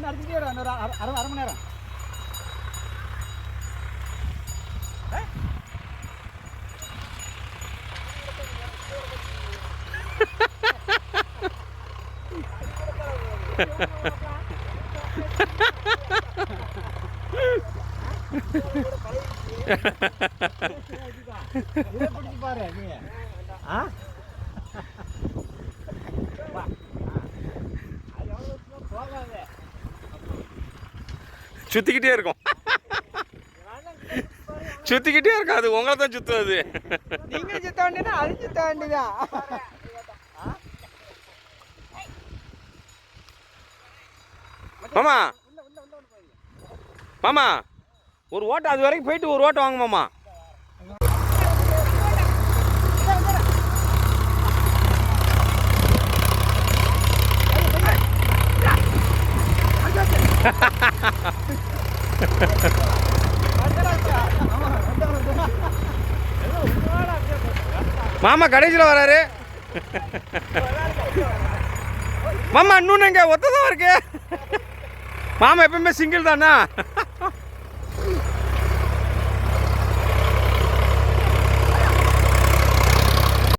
இன்னும் அடிச்சுட்டே இரு, அரை அரை அரை மணி நேரம் பாரு நீ ஆ வா. சுற்றிக்கிட்டே இருக்கும். சுற்றிக்கிட்டே இருக்கும் அது உங்களை தான் சுற்றும் அது நீங்க சுத்த வேண்டியதா அது சுத்த வேண்டியதா? மாமா. மாமா. ஒரு ஓட்டம் அது வரைக்கும் போயிட்டு ஒரு ஓட்டம் வாங்க மாமா. மாமா கடைசியில் வராரு. மாமா இன்னொன்னு எங்க? ஒத்ததான் இருக்கு. மாமா எப்பவுமே சிங்கிள் தானா?